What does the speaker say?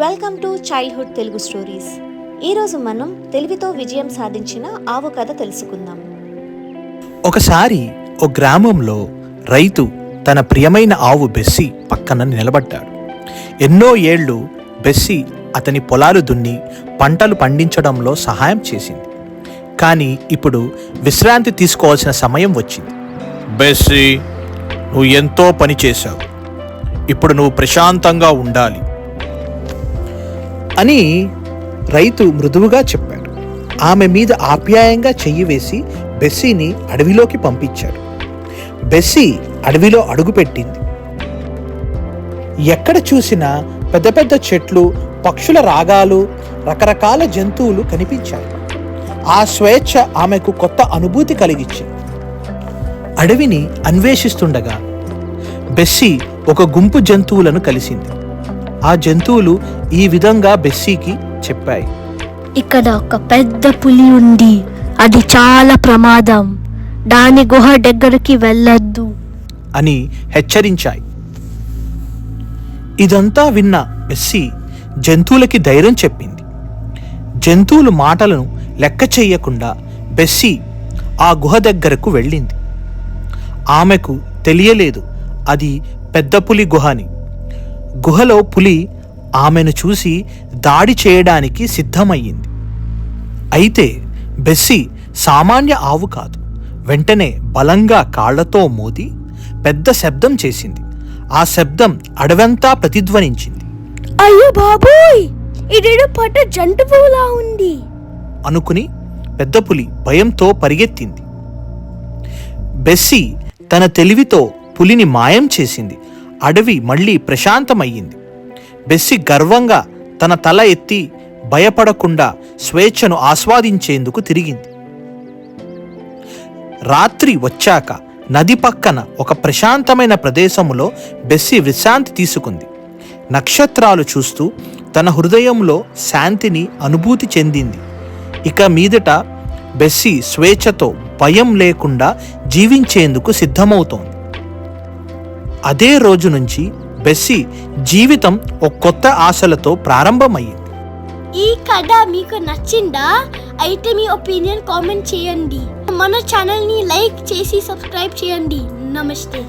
Welcome to childhood Telugu stories ఈరోజు మనం తెలివితో విజయం సాధించిన ఆవు కథ తెలుసుకుందాం. ఒకసారి ఓ గ్రామంలో రైతు తన ప్రియమైన ఆవు బెస్సి పక్కన నిలబడ్డాడు. ఎన్నో ఏళ్ళు బెస్సి అతని పొలాలు దున్ని పంటలు పండించడంలో సహాయం చేసింది. కానీ ఇప్పుడు విశ్రాంతి తీసుకోవాల్సిన సమయం వచ్చింది. బెస్సి నువ్వు ఎంతో పని చేశావు. ఇప్పుడు నువ్వు ప్రశాంతంగా ఉండాలి. అని రైతు మృదువుగా చెప్పాడు. ఆమె మీద ఆప్యాయంగా చెయ్యి వేసి బెస్సీని అడవిలోకి పంపించాడు. బెస్సీ అడవిలో అడుగుపెట్టింది ఎక్కడ చూసినా పెద్ద పెద్ద చెట్లు పక్షుల రాగాలు రకరకాల జంతువులు కనిపించాయి. ఆ స్వేచ్ఛ ఆమెకు కొత్త అనుభూతి కలిగించింది. అడవిని అన్వేషిస్తుండగా బెస్సీ ఒక గుంపు జంతువులను కలిసింది. ఆ జంతువులు ఈ విధంగా బెస్సీకి చెప్పాయి. ఇక్కడ ఒక పెద్ద పులి ఉంది. అది చాలా ప్రమాదం. దాని గుహ దగ్గరికి వెళ్ళొద్దు. అని హెచ్చరించాయి. ఇదంతా విన్న బెస్సీ జంతువులకి ధైర్యం చెప్పింది. జంతువులు మాటలను లెక్క చెయ్యకుండా బెస్సీ ఆ గుహ దగ్గరకు వెళ్ళింది. ఆమెకు తెలియలేదు అది పెద్ద పులి గుహ అని గుహలో పులి ఆమెను చూసి దాడి చేయడానికి సిద్ధమయ్యింది. అయితే బెస్సీ సామాన్య ఆవు కాదు. వెంటనే బలంగా కాళ్ళతో మోది పెద్ద శబ్దం చేసింది. ఆ శబ్దం అడవంతా ప్రతిధ్వనించింది. అయ్యో బాబోయ్! ఇదేదో పట్ట జంతువులా ఉంది. అనుకుని పెద్ద పులి భయంతో పరిగెత్తింది. బెస్సీ తన తెలివితో పులిని మాయం చేసింది. అడవి మళ్ళీ ప్రశాంతమయ్యింది. బెస్సి గర్వంగా తన తల ఎత్తి భయపడకుండా స్వేచ్ఛను ఆస్వాదించేందుకు తిరిగింది. రాత్రి వచ్చాక నది పక్కన ఒక ప్రశాంతమైన ప్రదేశములో బెస్సి విశ్రాంతి తీసుకుంది. నక్షత్రాలు చూస్తూ తన హృదయంలో శాంతిని అనుభూతి చెందింది. ఇక మీదట బెస్సి స్వేచ్ఛతో భయం లేకుండా జీవించేందుకు సిద్ధమవుతోంది. అదే రోజు నుంచి బెస్సీ జీవితం ఒక కొత్త ఆశలతో ప్రారంభమయ్యింది. ఈ కథ మీకు నచ్చిందా? అయితే మీ ఒపీనియన్ కామెంట్ చేయండి. మన ఛానల్ని లైక్ చేసి సబ్స్క్రైబ్ చేయండి. నమస్తే.